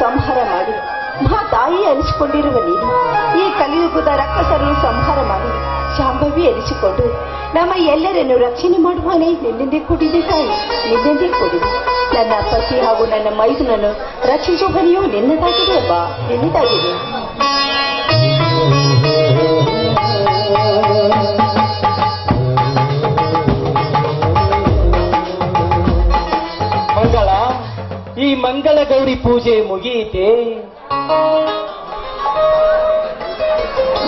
ಸಂಹಾರ ಮಾಡಿ. ಮಹಾ ತಾಯಿ ಅನಿಸಿಕೊಂಡಿರುವ ನೀನು, ಈ ಕಲಿಯುಗದ ರಕ್ಕಸರನ್ನು ಸಂಹಾರ ಮಾಡಿ. ಶಾಂಭವಿ ಎನಿಸಿಕೊಂಡು, ನಮ್ಮ ಎಲ್ಲರನ್ನು ರಕ್ಷಣೆ ಮಾಡುವಾನೆ ನಿನ್ನೆಂದೇ ಕೂಡಿದೆ ತಾಯಿ, ನಿನ್ನೆಂದೇ ಕೂಡಿದೆ. ನನ್ನ ಪತಿ ಹಾಗೂ ನನ್ನ ಮೈದುನನ್ನು ರಕ್ಷಿಸುವ ಹೊಣೆಯು ನಿನ್ನದಾಗಿದೆ, ಬಾ, ನಿನ್ನದಾಗಿದೆ. ಈ ಮಂಗಳ ಗೌರಿ ಪೂಜೆ ಮುಗಿಯಿತೆ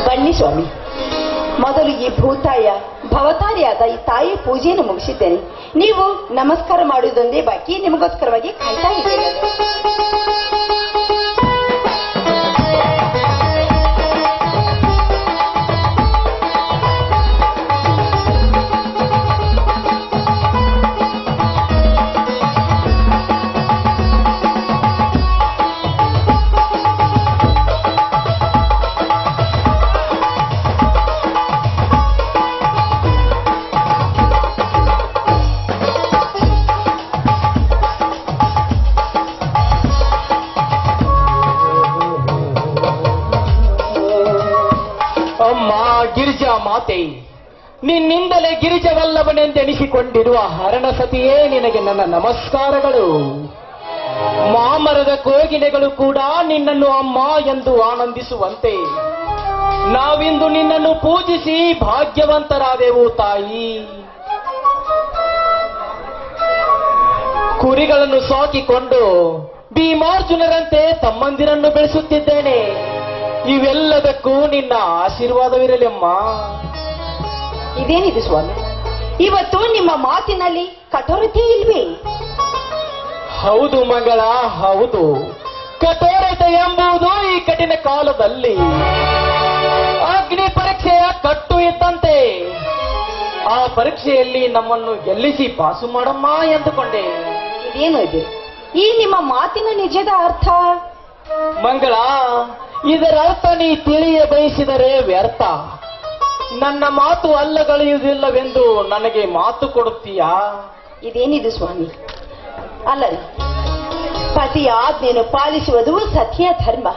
ಬನ್ನಿ ಸ್ವಾಮಿ, ಮೊದಲು ಈ ಭೂತಾಯ ಭವತಾರಿಯಾದ ಈ ತಾಯಿ ಪೂಜೆಯನ್ನು ಮುಗಿಸಿದ್ದೇನೆ. ನೀವು ನಮಸ್ಕಾರ ಮಾಡುವುದೊಂದೇ ಬಾಕಿ, ನಿಮಗೋಸ್ಕರವಾಗಿ ಕಾಯ್ತಾ ಇದ್ದೇನೆ. ಮಾತೆ, ನಿನ್ನಿಂದಲೇ ಗಿರಿಜವಲ್ಲವನೆಂದೆನಿಸಿಕೊಂಡಿರುವ ಹರಣಸತಿಯೇ ನಿನಗೆ ನನ್ನ ನಮಸ್ಕಾರಗಳು. ಮಾಮರದ ಕೋಗಿಲೆಗಳು ಕೂಡ ನಿನ್ನನ್ನು ಅಮ್ಮ ಎಂದು ಆನಂದಿಸುವಂತೆ. ನಾವಿಂದು ನಿನ್ನನ್ನು ಪೂಜಿಸಿ ಭಾಗ್ಯವಂತರಾದೆವು ತಾಯಿ. ಕುರಿಗಳನ್ನು ಸಾಕಿಕೊಂಡು ಭೀಮಾರ್ಜುನರಂತೆ ತಮ್ಮಂದಿರನ್ನು ಬೆಳೆಸುತ್ತಿದ್ದೇನೆ. ಇವೆಲ್ಲದಕ್ಕೂ ನಿನ್ನ ಆಶೀರ್ವಾದವಿರಲಿ ಅಮ್ಮ. ಇದೇನಿದು ಸ್ವಾಮಿ? ಇವತ್ತು ನಿಮ್ಮ ಮಾತಿನಲ್ಲಿ ಕಠೋರತೆ ಇಲ್ವೇ? ಹೌದು ಮಗಳ ಹೌದು. ಕಠೋರತೆ ಎಂಬುದು ಈ ಕಠಿಣ ಕಾಲದಲ್ಲಿ. ಅಗ್ನಿ ಪರೀಕ್ಷೆಯ ಕಟ್ಟು ಇದ್ದಂತೆ ಆ ಪರೀಕ್ಷೆಯಲ್ಲಿ ನಮ್ಮನ್ನು ಗೆಲ್ಲಿಸಿ ಪಾಸು ಮಾಡಮ್ಮ ಎಂದುಕೊಂಡೆ. ಇದೇನು ಇದೆ? ಈ ನಿಮ್ಮ ಮಾತಿನ ನಿಜದ ಅರ್ಥ? ಮಂಗಳ ಇದರ ಅರ್ಥ ನೀ ತಿಳಿಯ ಬಯಸಿದರೆ ವ್ಯರ್ಥ. ನನ್ನ ಮಾತು ಅಲ್ಲಗಳೆಯುವುದಿಲ್ಲವೆಂದು ನನಗೆ ಮಾತು ಕೊಡುತ್ತೀಯಾ? ಇದೇನಿದು ಸ್ವಾಮಿ? ಅಲ್ಲರಿ ಪತಿ ಆಜ್ಞೆಯನ್ನು ಪಾಲಿಸುವುದು ಸತ್ಯ ಧರ್ಮ.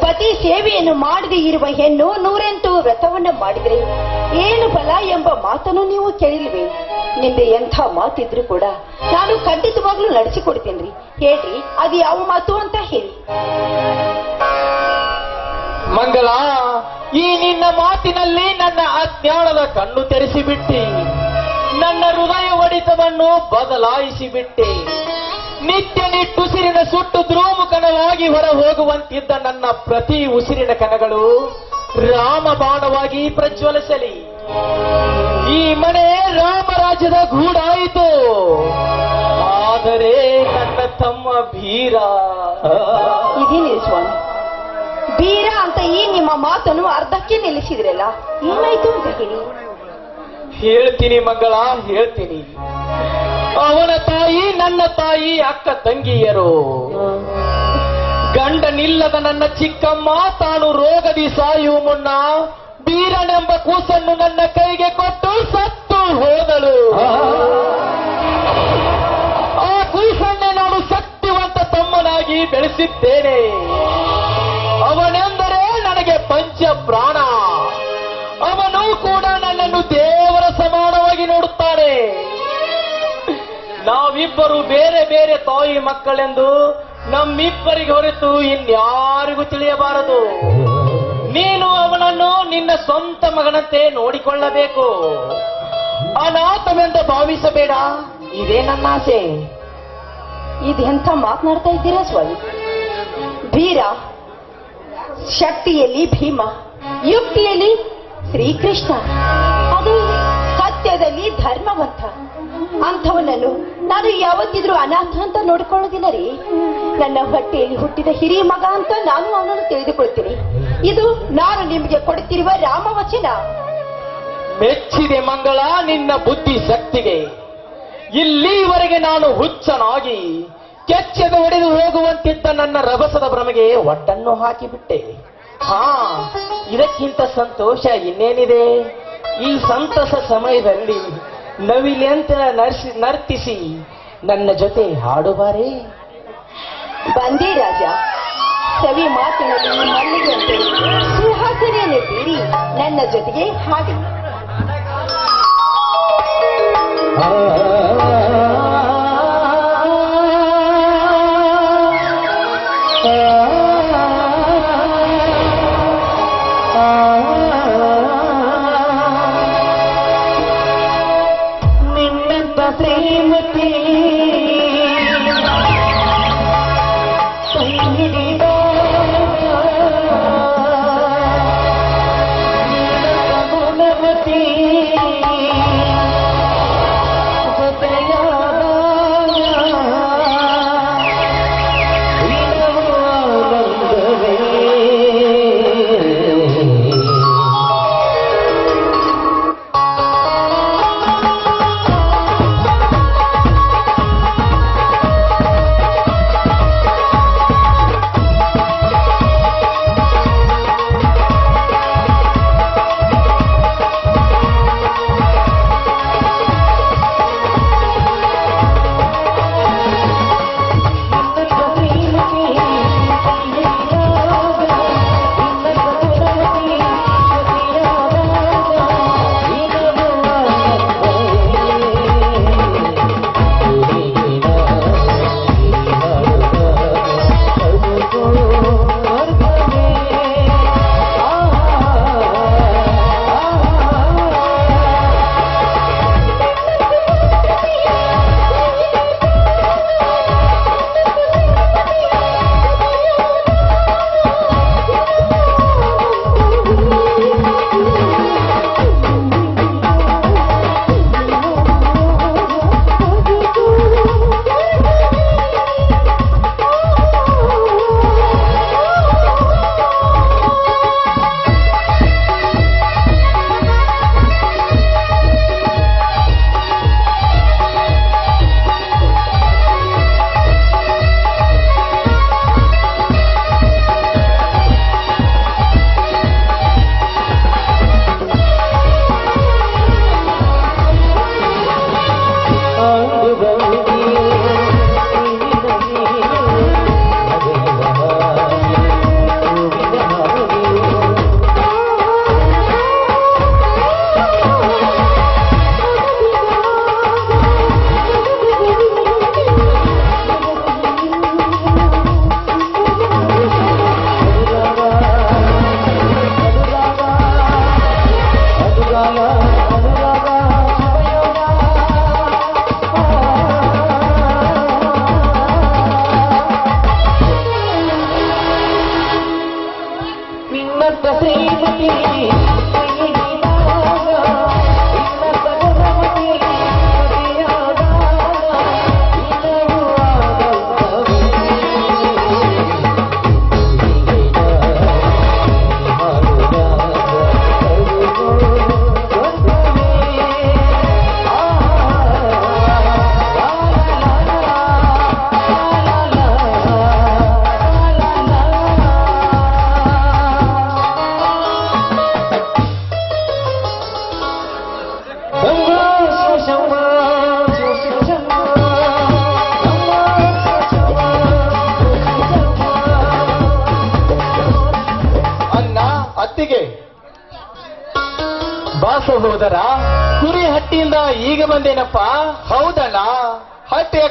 ಪತಿ ಸೇವೆಯನ್ನು ಮಾಡದೇ ಇರುವ ಹೆಣ್ಣು ನೂರೆಂಟು ವ್ರತವನ್ನು ಮಾಡಿದರೆ ಏನು ಫಲ ಎಂಬ ಮಾತನ್ನು ನೀವು ಕೇಳಿಲ್ವೇ? ನಿಂದೆ ಎಂಥ ಮಾತಿದ್ರು ಕೂಡ ನಾನು ಖಂಡಿತವಾಗ್ಲೂ ನಡೆಸಿಕೊಡ್ತೀನಿ ಹೇಳ್ರಿ ಅದು ಯಾವ ಮಾತು ಅಂತ ಹೇಳಿ. ಮಂಗಳ ಈ ನಿನ್ನ ಮಾತಿನಲ್ಲಿ ನನ್ನ ಅಜ್ಞಾನದ ಕಣ್ಣು ತೆರೆಸಿಬಿಟ್ಟಿ. ನನ್ನ ಹೃದಯ ಒಡಿತವನ್ನು ಬದಲಾಯಿಸಿಬಿಟ್ಟೆ. ನಿತ್ಯ ನಿಟ್ಟುಸಿರಿನ ಸುಟ್ಟು ದ್ರೋಮುಖನವಾಗಿ ಹೊರ ಹೋಗುವಂತಿದ್ದ ನನ್ನ ಪ್ರತಿ ಉಸಿರಿನ ಕಣಗಳು ರಾಮಬಾಣವಾಗಿ ಪ್ರಜ್ವಲಿಸಲಿ. ಈ ಮನೆ ರಾಮರಾಜ್ಯದ ಗೂಡಾಯಿತು. ಆದರೆ ನನ್ನ ತಮ್ಮ ಭೀರ ಇದೀನಿ ಸ್ವಾಮಿ ಬೀರ ಅಂತ ಈ ನಿಮ್ಮ ಮಾತನ್ನು ಅರ್ಧಕ್ಕೆ ನಿಲ್ಲಿಸಿದ್ರಲ್ಲ ಏನಾಯ್ತು ಅಂತ ಹೇಳಿ. ಹೇಳ್ತೀನಿ ಮಗಳ ಹೇಳ್ತೀನಿ. ಅವನ ತಾಯಿ ನನ್ನ ತಾಯಿ ಅಕ್ಕ ತಂಗಿಯರು. ಗಂಡನಿಲ್ಲದ ನನ್ನ ಚಿಕ್ಕಮ್ಮ ತಾನು ರೋಗದಿ ಸಾಯುವ ಮುನ್ನ ಬೀರನೆಂಬ ಕೂಸನ್ನು ನನ್ನ ಕೈಗೆ ಕೊಟ್ಟು ಸತ್ತು ಹೋದಳು. ಕೂಸನ್ನೇ ನಾನು ಶಕ್ತಿವಂತ ತಮ್ಮನಾಗಿ ಬೆಳೆಸಿದ್ದೇನೆ. ಅವನೆಂದರೆ ನನಗೆ ಪಂಚ ಪ್ರಾಣ ಅವನು ಕೂಡ ನನ್ನನ್ನು ದೇವರ ಸಮಾನವಾಗಿ ನೋಡುತ್ತಾನೆ. ನಾವಿಬ್ಬರು ಬೇರೆ ಬೇರೆ ತಾಯಿ ಮಕ್ಕಳೆಂದು ನಮ್ಮಿಬ್ಬರಿಗೆ ಹೊರತು ಇನ್ಯಾರಿಗೂ ತಿಳಿಯಬಾರದು. ನೀನು ಅವನನ್ನು ನಿನ್ನ ಸ್ವಂತ ಮಗನಂತೆ ನೋಡಿಕೊಳ್ಳಬೇಕು. ಅನಾಥವೆಂದು ಭಾವಿಸಬೇಡ. ಇದೇ ನನ್ನ ಆಸೆ. ಇದೆಂಥ ಮಾತನಾಡ್ತಾ ಇದ್ದೀರಾ ಸ್ವಾಮಿ? ವೀರ, ಶಕ್ತಿಯಲ್ಲಿ ಭೀಮ, ಯುಕ್ತಿಯಲ್ಲಿ ಶ್ರೀಕೃಷ್ಣ. ಅದು ಸತ್ಯದಲ್ಲಿ ಧರ್ಮವಂತ. ಅಂಥವನನ್ನು ನಾನು ಯಾವತ್ತಿದ್ರೂ ಅನಾಥ ಅಂತ ನೋಡ್ಕೊಳ್ಳೋದಿಲ್ಲ ರೀ. ನನ್ನ ಹೊಟ್ಟೆಯಲ್ಲಿ ಹುಟ್ಟಿದ ಹಿರಿಯ ಮಗ ಅಂತ ನಾನು ಅವನನ್ನು ತಿಳಿದುಕೊಳ್ತೀನಿ. ಇದು ನಾನು ನಿಮಗೆ ಕೊಡುತ್ತಿರುವ ರಾಮವಚನ. ಮೆಚ್ಚಿದೆ ಮಂಗಳ ನಿನ್ನ ಬುದ್ಧಿ ಶಕ್ತಿಗೆ. ಇಲ್ಲಿವರೆಗೆ ನಾನು ಹುಚ್ಚನಾಗಿ ಕೆಚ್ಚದ ಹೊಡೆದು ಹೋಗುವಂತಿದ್ದ ನನ್ನ ರಭಸದ ಭ್ರಮೆಗೆ ಒಟ್ಟನ್ನು ಹಾಕಿಬಿಟ್ಟೆ. ಹಾ ಇದಕ್ಕಿಂತ ಸಂತೋಷ ಇನ್ನೇನಿದೆ? ಈ ಸಂತಸ ಸಮಯದಲ್ಲಿ ನವಿಲೆಂತ ನರ್ಸಿ ನರ್ತಿಸಿ ನನ್ನ ಜೊತೆ ಹಾಡುವಾರೆ? ಬಂದೇ ರಾಜ. ಸವಿ ಮಾತಿನಲ್ಲಿ ಮಲ್ಲಿಗೆಯಂತೆ ಸುಹಾಸನೆಯನ್ನು ಬೀರಿ ನನ್ನ ಜೊತೆಗೆ ಹಾಡಿ.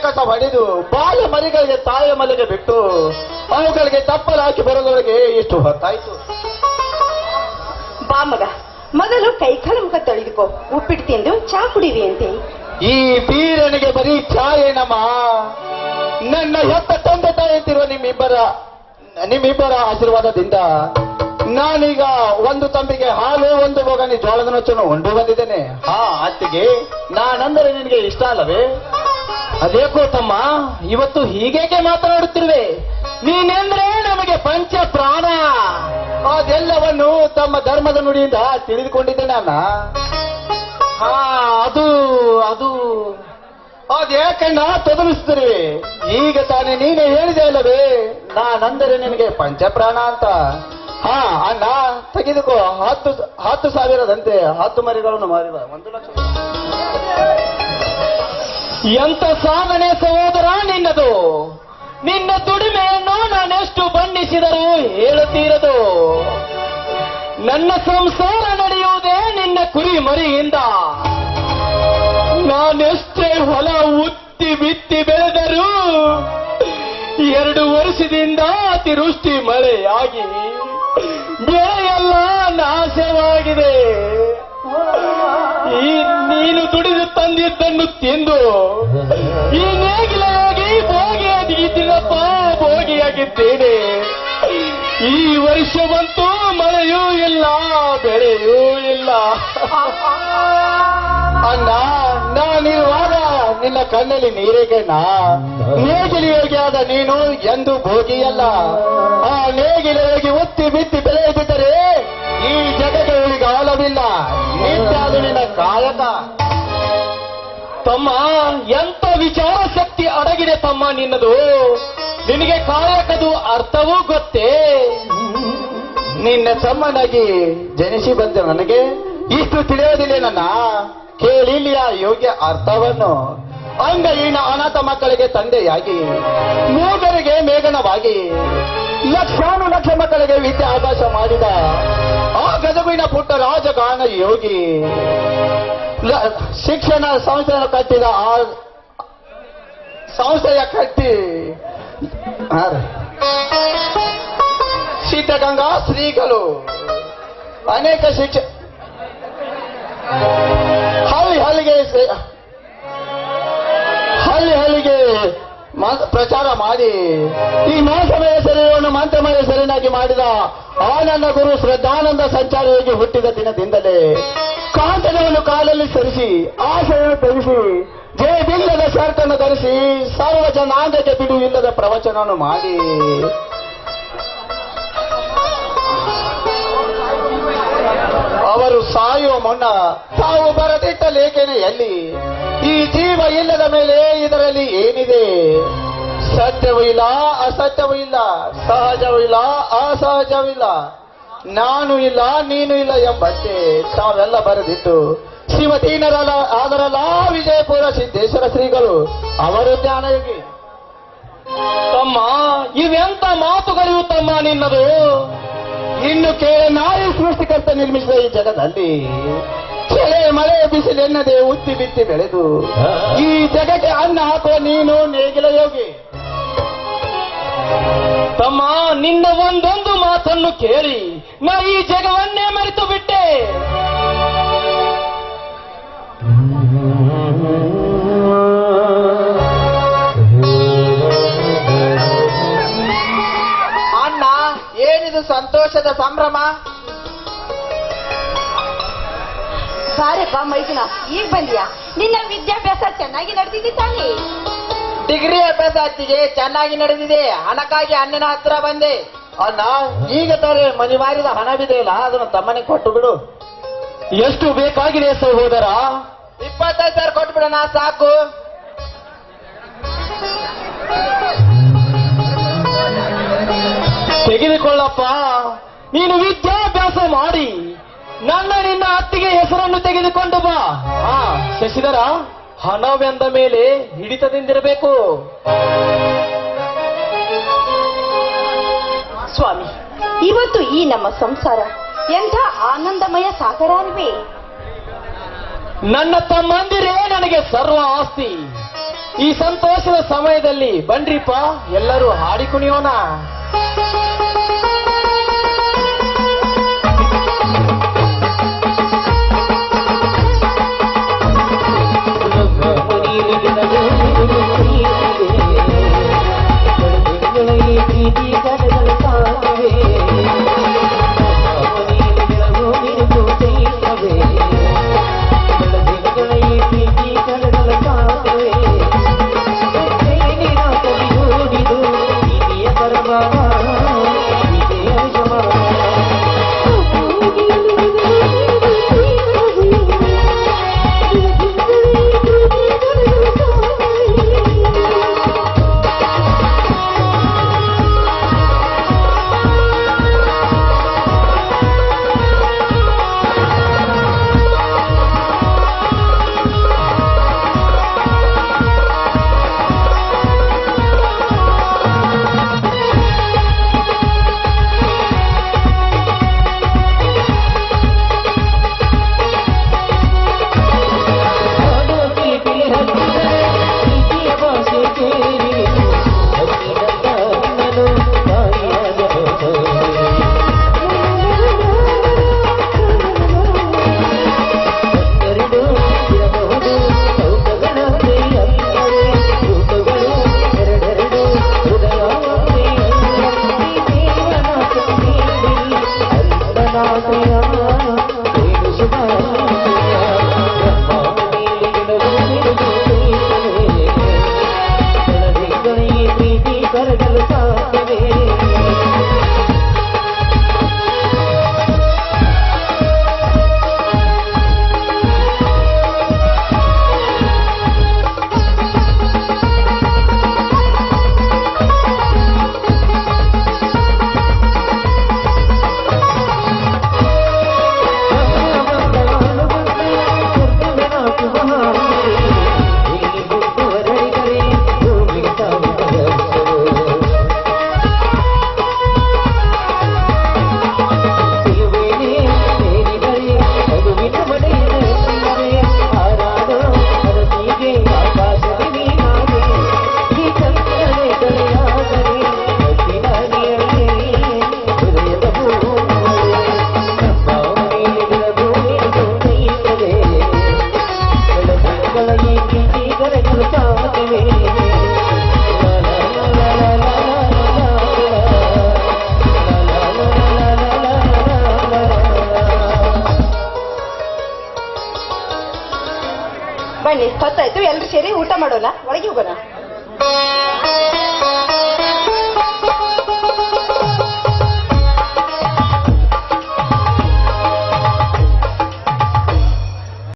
ಕಸ ಹೊಡೆದು ಬಾಲ ಮರಿಗಳಿಗೆ ತಾಯ ಮಲೆಗೆ ಬಿಟ್ಟು ಅವುಗಳಿಗೆ ತಪ್ಪಲು ಹಾಕಿ ಬರೋದೊಳಗೆ ಎಷ್ಟು ಹೊತ್ತಾಯ್ತು. ಬಾ ಮಗ ಮೊದಲು ಕೈ ಕಾಲು ಮುಖ ತೊಳೆದುಕೋ ಉಪ್ಪಿಟ್ಟು ತಿಂದು ಚಾ ಕುಡಿವಿ ಅಂತೆ. ಈ ಬೀರನಿಗೆ ಬರೀ ಛಾಯೇನಮ್ಮ ನನ್ನ ಹೆತ್ತ ತಂದೆ ತಾಯಿ ಅಂತಿರುವ ನಿಮ್ಮಿಬ್ಬರ ನಿಮ್ಮಿಬ್ಬರ ಆಶೀರ್ವಾದದಿಂದ ನಾನೀಗ ಒಂದು ತಂಬಿಗೆ ಹಾಲು ಒಂದು ಹೋಗನಿ ಜೋಳದ ನೊಚ್ಚನ್ನು ಉಂಡು ಬಂದಿದ್ದೇನೆ. ಹಾ ಅತ್ತಿಗೆ ನಾನಂದರೆ ನಿನಗೆ ಇಷ್ಟ ಅಲ್ಲವೇ? ಅದೇಕೋ ತಮ್ಮ ಇವತ್ತು ಹೀಗೇಕೆ ಮಾತನಾಡುತ್ತಿರುವೆ? ನೀನೆಂದ್ರೆ ನಮಗೆ ಪಂಚ ಪ್ರಾಣ ಅದೆಲ್ಲವನ್ನು ತಮ್ಮ ಧರ್ಮದ ನುಡಿಯಿಂದ ತಿಳಿದುಕೊಂಡಿದ್ದೆ ನಾನ. ಹಾ, ಅದು ಅದು. ಅದೇಕಣ್ಣ ತೊದಲಿಸ್ತೀರಿ ಈಗ ತಾನೇ ನೀನೇ ಹೇಳಿದೆ ಅಲ್ಲವೇ? ನಾನಂದರೆ ನಿನಗೆ ಪಂಚಪ್ರಾಣ ಅಂತ. ಹಾ, ಅಣ್ಣ, ತೆಗೆದುಕೋ. ಹತ್ತು ಹತ್ತು ಸಾವಿರದಂತೆ ಹತ್ತು ಮರಿಗಳನ್ನು ಮಾರಿದ. ಒಂದು ಲಕ್ಷ. ಎಂತ ಸಾಧನೆ ಸಹೋದರ, ನಿನ್ನದು? ನಿನ್ನ ದುಡಿಮೆಯನ್ನು ನಾನೆಷ್ಟು ಬಣ್ಣಿಸಿದರೂ ಹೇಳುತ್ತೀರದು? ನನ್ನ ಸಂಸಾರ ನಡೆಯುವುದೇ ನಿನ್ನ ಕುರಿ ಮರಿಯಿಂದ ನಾನೆಷ್ಟೇ ಹೊಲ ಉತ್ತಿ ಬಿತ್ತಿ ಬೆಳೆದರೂ ಎರಡು ವರ್ಷದಿಂದ ಅತಿವೃಷ್ಟಿ ಮಳೆಯಾಗಿ, ಬೆಳೆಯೆಲ್ಲ ನಾಶವಾಗಿದೆ. ದುಡಿದು ತಂದಿದ್ದನ್ನು ತಿಂದು, ಈ ನೇಗಿಲಾಗಿ ಭೋಗಿಯಾಗಿದ್ದೀನಪ್ಪ ಭೋಗಿಯಾಗಿದ್ದೇನೆ. ಈ ವರ್ಷವಂತೂ ಮಳೆಯೂ ಇಲ್ಲ, ಬೆಳೆಯೂ ಇಲ್ಲ. ಅಣ್ಣ ನಾನಿರುವಾಗ ನಿನ್ನ ಕಣ್ಣಲ್ಲಿ ನೀರೇಗಣ್ಣ ನೇಗಿಲಿ ಯೋಗಿಯಾದ ನೀನು ಎಂದು ಭೋಗಿಯಲ್ಲ. ಆ ನೇಗಿಲ ಯೋಗಿ ಒತ್ತಿ ಬಿತ್ತಿ ಬೆಳೆಯದಿದ್ದರೆ ಈ ಜಗಕ್ಕೆ ಉಳಿಗಾಲವಿಲ್ಲ ನಿಂತಾದ ನಿನ್ನ ಕಾಯಕ. ತಮ್ಮ, ಎಂತ ವಿಚಾರ ಶಕ್ತಿ ಅಡಗಿದೆ ತಮ್ಮ ನಿನ್ನದು? ನಿನಗೆ ಕಾಯಕದು ಅರ್ಥವೂ ಗೊತ್ತೇ? ನಿನ್ನ ತಮ್ಮನಾಗಿ ಜನಿಸಿ ಬಂದ ನನಗೆ ಇಷ್ಟು ತಿಳಿಯೋದಿಲ್ಲ ನನ್ನ. ಕೇಳಿಲಿಯ ಯೋಗ್ಯ ಅರ್ಥವನ್ನು. ಅಂಗಹೀನ ಅನಾಥ ಮಕ್ಕಳಿಗೆ ತಂದೆಯಾಗಿ, ಮೂಗರಿಗೆ ಮೇಘನವಾಗಿ, ಲಕ್ಷಾನು ಲಕ್ಷ ಮಕ್ಕಳಿಗೆ ವಿದ್ಯಾಭ್ಯಾಸ ಮಾಡಿದ ಆ ಗದಗಿನ ಪುಟ್ಟ ರಾಜಗಾನ ಯೋಗಿ. ಶಿಕ್ಷಣ ಸಂಸ್ಥೆಯನ್ನು ಕಟ್ಟಿದ ಆ ಸಂಸ್ಥೆಯ ಕಟ್ಟಿ. ಸಿದ್ಧಗಂಗಾ ಶ್ರೀಗಳು. ಅನೇಕ ಶಿಕ್ಷ, ಹಳ್ಳಿ ಸೆ- ಹಳ್ಳಿ ಮ- ಪ್ರಚಾರ ಮಾಡಿ. ಈ ಮಾಸಮಯ ಶರೀರವನ್ನು ಮಂತ್ರಮಯ ಶರೀರನಾಗಿ ಮಾಡಿದ ಆನಂದ ಗುರು ಶ್ರದ್ಧಾನಂದ ಸಂಚಾರಿಯಾಗಿ ಹುಟ್ಟಿದ ದಿನದಿಂದಲೇ. ಕಾಂತನವನ್ನು ಕಾಲಲ್ಲಿ ಸರಿಸಿ ಆಶಯನ್ನು ಧರಿಸಿ ಜಯವಿಲ್ಲದ ಶರ್ತನ್ನು ಧರಿಸಿ ಸರ್ವ ಜನಾಂಗಕ್ಕೆ ಬಿಡು ಇಲ್ಲದ ಪ್ರವಚನವನ್ನು ಮಾಡಿ. ಅವರು ಸಾಯುವ ಮುನ್ನ ತಾವು ಬರದಿಟ್ಟ ಲೇಖನೆಯಲ್ಲಿ, ಈ ಜೀವ ಇಲ್ಲದ ಮೇಲೆ ಇದರಲ್ಲಿ ಏನಿದೆ? ಸತ್ಯವೂ ಇಲ್ಲ, ಅಸತ್ಯವೂ ಇಲ್ಲ, ಸಹಜವೂ ಇಲ್ಲ, ಅಸಹಜವೂ ಇಲ್ಲ. ನಾನು ಇಲ್ಲ, ನೀನು ಇಲ್ಲ ಎಂಬಂತೆ ತಾವೆಲ್ಲ ಬರೆದಿತ್ತು ಶ್ರೀಮತೀನರಲ್ಲ ಆದರಲ್ಲ ವಿಜಯಪುರ ಸಿದ್ದೇಶ್ವರ ಶ್ರೀಗಳು, ಅವರು ಜ್ಞಾನಯೋಗಿ ತಮ್ಮ, ಇವೆಂತ ಮಾತುಗಳಿವು ತಮ್ಮ ನಿನ್ನದು? ಇನ್ನು ಕೇಳಿ ನಾಯಿ ಸೃಷ್ಟಿಕರ್ತ ನಿರ್ಮಿಸಿದ ಈ ಜಗದಲ್ಲಿ. ಚಳೆ ಮಳೆ ಬಿಸಿಲೆನ್ನದೆ ಉತ್ತಿ ಬಿತ್ತಿ ಬೆಳೆದು, ಈ ಜಗಕ್ಕೆ ಅನ್ನ ಹಾಕೋ ನೀನು ನೇಗಿಲ ಯೋಗಿ. ತಮ್ಮ, ನಿನ್ನ ಒಂದೊಂದು ಮಾತನ್ನು ಕೇಳಿ, ನಾ ಈ ಜಗವನ್ನೇ ಮರೆತು ಬಿಟ್ಟೆ. ಅಣ್ಣ, ಏನಿದು ಸಂತೋಷದ ಸಂಭ್ರಮ? ಬಾರಪ್ಪ ಮೈದಿನ, ಈಗ ಬಂದಿಯಾ? ನಿನ್ನ ವಿದ್ಯಾಭ್ಯಾಸ ಚೆನ್ನಾಗಿ ನಡೆದಿದ್ದೀನಿ ತಾನೇ ಡಿಗ್ರಿ ಅಭ್ಯಾಸ ಅತ್ತಿಗೆ ಚೆನ್ನಾಗಿ ನಡೆದಿದೆ. ಹಣಕ್ಕಾಗಿ ಅಣ್ಣನ ಹತ್ರ ಬಂದೆ. ಅಣ್ಣ ಈಗ ತಾನೇ ಮನೆ ಮಾರಿದ ಹಣವಿದೆಯಲ್ಲ ಅದನ್ನು ತಮ್ಮನಿಗೆ ಕೊಟ್ಟು ಬಿಡು. ಎಷ್ಟು ಬೇಕಾಗಿದೆ ಸಹೋದರ ಇಪ್ಪತ್ತೈದು ಸಾವಿರ ಕೊಟ್ಬಿಡೋಣ ಸಾಕು. ತೆಗೆದುಕೊಳ್ಳಪ್ಪ. ನೀನು ವಿದ್ಯಾಭ್ಯಾಸ ಮಾಡಿ ನನ್ನ ನಿನ್ನ ಅತ್ತಿಗೆ ಹೆಸರನ್ನು ತೆಗೆದುಕೊಂಡು ಬಾ. ಆ ಶಶಿಧರ ಹಣವೆಂದ ಮೇಲೆ ಹಿಡಿತದಿಂದಿರಬೇಕು. ಸ್ವಾಮಿ ಇವತ್ತು ಈ ನಮ್ಮ ಸಂಸಾರ ಎಂಥ ಆನಂದಮಯ ಸಾಗರ ಅಲ್ವೇ ನನ್ನ ತಮ್ಮಂದಿರೇ ನನಗೆ ಸರ್ವ ಆಸ್ತಿ. ಈ ಸಂತೋಷದ ಸಮಯದಲ್ಲಿ ಬನ್ರಿಪ್ಪ ಎಲ್ಲರೂ ಹಾಡಿ ಕುಣಿಯೋಣ.